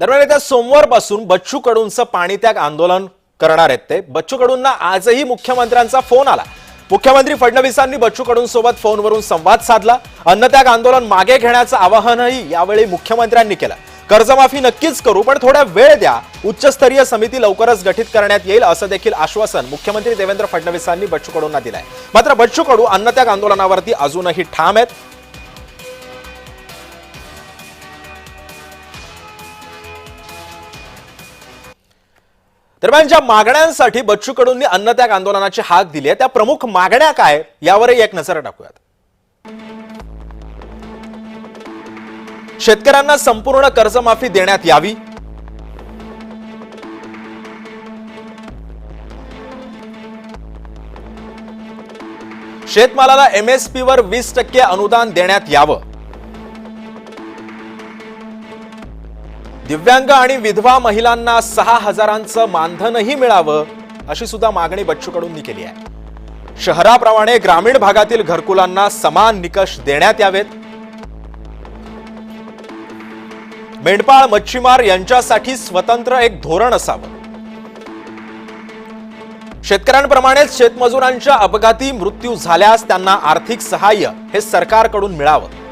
दरम्यान येत्या सोमवारपासून बच्चू कडूंचं पाणीत्याग आंदोलन करणार आहेत ते. बच्चू कडूंना आजही मुख्यमंत्र्यांचा फोन आला. मुख्यमंत्री फडणवीसांनी बच्चू कडूंसोबत फोनवरून संवाद साधला. अन्नत्याग आंदोलन मागे घेण्याचं आवाहनही यावेळी मुख्यमंत्र्यांनी केलं. कर्जमाफी नक्कीच करू पण थोड्या वेळ द्या. उच्चस्तरीय समिती लवकरच गठीत करण्यात येईल असं देखील आश्वासन मुख्यमंत्री देवेंद्र फडणवीसांनी बच्चू कडूंना दिलंय. मात्र बच्चू कडू अन्नत्याग आंदोलनावरती अजूनही ठाम आहेत. दरम्यान ज्या मागण्यांसाठी बच्चू कडूंनी अन्नत्याग आंदोलनाची हाक दिली आहे त्या प्रमुख मागण्या काय? यावरही एक नजर टाकूयात. शेतकऱ्यांना संपूर्ण कर्जमाफी देण्यात यावी. शेतमालाला एमएसपी वर वीस टक्के अनुदान देण्यात यावं. दिव्यांग आणि विधवा महिलांना सहा हजारांचं मानधनही मिळावं अशी सुद्धा मागणी बच्चूकडूंनी केली आहे. शहराप्रमाणे ग्रामीण भागातील घरकुलांना समान निकष देण्यात यावेत. मेंढपाळ मच्छीमार यांच्यासाठी स्वतंत्र एक धोरण असावं. शेतकऱ्यांप्रमाणेच शेतमजुरांच्या अपघाती मृत्यू झाल्यास त्यांना आर्थिक सहाय्य हे सरकारकडून मिळावं.